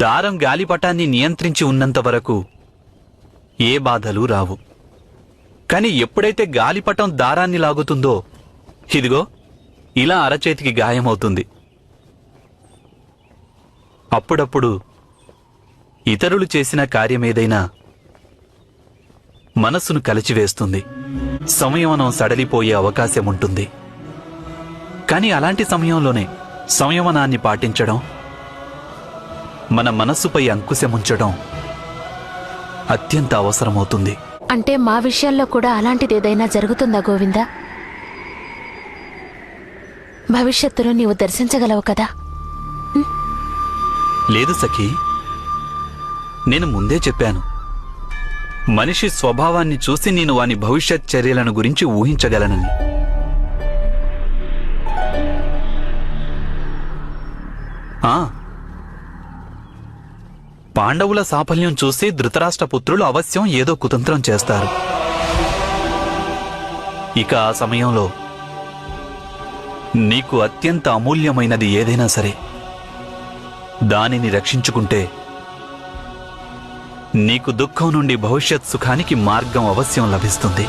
దారం గాలిపటాన్ని నియంత్రించి ఉన్నంత వరకు ఏ బాధలు రావు. కాని ఎప్పుడైతే గాలిపటం దారాన్ని లాగుతుందో ఇదిగో ఇలా అరచేతికి గాయమవుతుంది. అప్పుడప్పుడు ఇతరులు చేసిన కార్యమేదైనా మనస్సును కలిచివేస్తుంది. సంయమనం సడలిపోయే అవకాశం ఉంటుంది కానీ అలాంటి సమయంలోనే సంయమనాన్ని పాటించడం మన మనస్సుపై అంకుశముంచడం అత్యంత అవసరమవుతుంది అంటే మా విషయాల్లో కూడా అలాంటిదేదైనా జరుగుతుందా గోవిందా? భవిష్యత్తులో నీవు దర్శించగలవు కదా? లేదు సఖీ. నేను ముందే చెప్పాను. మనిషి స్వభావాన్ని చూసి నేను వాని భవిష్యత్ చర్యలను గురించి ఊహించగలనని. ఆ పాండవుల సాఫల్యం చూసి ధృతరాష్ట్ర పుత్రులు అవశ్యం ఏదో కుతంత్రం చేస్తారు. ఇక ఆ సమయంలో నీకు అత్యంత అమూల్యమైనది ఏదైనా సరే. దానిని రక్షించుకుంటే నీకు దుఃఖం నుండి భవిష్యత్ సుఖానికి మార్గం అవశ్యం లభిస్తుంది.